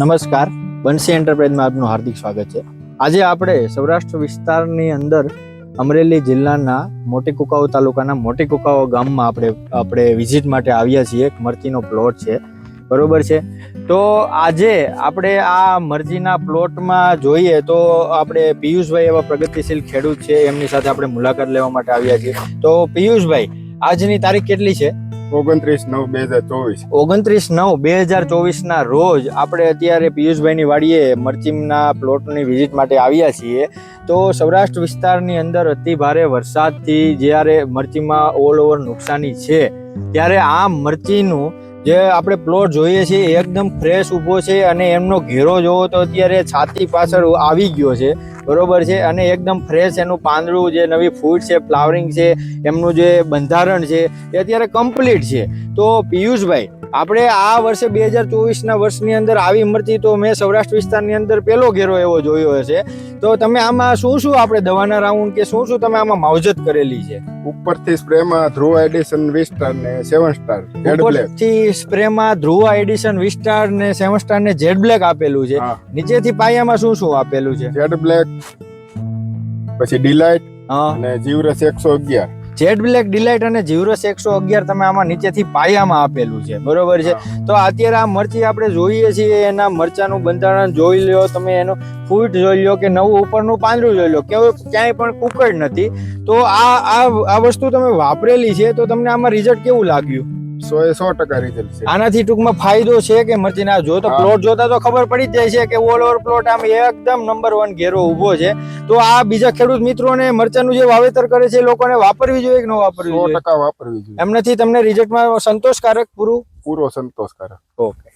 નમસ્કાર. બંસી એન્ટરપ્રાઇઝમાં આપનું હાર્દિક સ્વાગત છે. આજે આપણે સૌરાષ્ટ્ર વિસ્તારની અંદર અમરેલી જિલ્લાના મોટી કુકાઓ તાલુકાના મોટી કુકાઓ ગામમાં આપણે આપણે વિઝિટ માટે આવ્યા છીએ. એક મરચીનો પ્લોટ છે. બરોબર છે? તો આજે આપણે આ મરજીના પ્લોટમાં જોઈએ તો આપણે પિયુષભાઈ એવા પ્રગતિશીલ ખેડૂત છે. એમની સાથે આપણે મુલાકાત લેવા માટે આવ્યા છીએ. તો પિયુષભાઈ, આજની તારીખ કેટલી છે? ઓગણત્રીસ નવ બે હજાર ચોવીસ. ઓગણત્રીસ નવ બે હજાર ચોવીસના રોજ આપણે અત્યારે પિયુષભાઈની વાડીએ મરચીમના પ્લોટની વિઝિટ માટે આવ્યા છીએ. તો સૌરાષ્ટ્ર વિસ્તારની અંદર અતિ ભારે વરસાદથી જ્યારે મરચીમાં ઓલ ઓવર નુકસાની છે, ત્યારે આ મરચીનું જે આપણે પ્લોટ જોઈએ છીએ એકદમ ફ્રેશ ઊભો છે અને એમનો ઘેરો જોવો તો અત્યારે છાતી પાછળ આવી ગયો છે. બરોબર છે? અને એકદમ ફ્રેશ એનું પાંદડું જે નવી ફૂડ છે ફ્લાવરિંગ છે, એમનું જે બંધારણ છે, એ અત્યારે કમ્પ્લીટ છે. તો પિયુષભાઈ આપણે આ વર્ષે બે હજાર ચોવીસના વર્ષની અંદર આવી મરચી તો મેં સૌરાષ્ટ્ર વિસ્તારની અંદર પહેલો ઘેરો એવો જોયો હશે. તો તમે આમાં શું શું આપણે દવાના રાઉન્ડ કે શું શું તમે આમાં માવજત કરેલી છે? ઉપરથી સ્પ્રેમાં ધ્રુવ એડિશન વીસ સ્ટાર ને સેવન સ્ટાર ઉપરથી સ્પ્રેમાં ધ્રુવ એડિશન વિસ્ટાર ને સેવન સ્ટાર ને જેડ બ્લેક આપેલું છે. નીચેથી પાયામાં શું શું આપેલું છે? જેડ બ્લેક પછી ડિલાઇટ અને જીવરસ એકસો અગિયાર. જેડ બ્લેક ડિલાઇટ અને જીવરસ એકસો અગિયાર તમે આમાં નીચેથી પાયામાં આપેલું છે. બરોબર છે? તો અત્યારે આ મરચી આપણે જોઈએ છીએ એના મરચાનું બંધારણ જોઈ લો તમે એનું ફૂટ જોઈ લો કે નવું ઉપરનું પાંદડું જોઈ લો કે ક્યાંય પણ કુકડ નથી. તો આ આ આ વસ્તુ તમે વાપરેલી છે તો તમને આમાં રિઝલ્ટ કેવું લાગ્યું? સો એ સો ટકા રિઝલ્ટ છે. આનાથી ટૂંકમાં ફાયદો છે કે મરચીના જો તો પ્લોટ જોતા તો ખબર પડી જ જાય છે કે ઓલ ઓવર પ્લોટ આમ એકદમ નંબર વન ઘેરો ઊભો છે. તો આ બીજા ખેડૂત મિત્રોને મરચાનું જે વાવેતર કરે છે એ લોકોને વાપરવી જોઈએ કે ન વાપરવી સો જોઈએ? ટકા વાપરવી જોઈએ. એમનાથી તમને રિઝલ્ટમાં સંતોષકારક પૂરું? પૂરો સંતોષકારક. ઓકે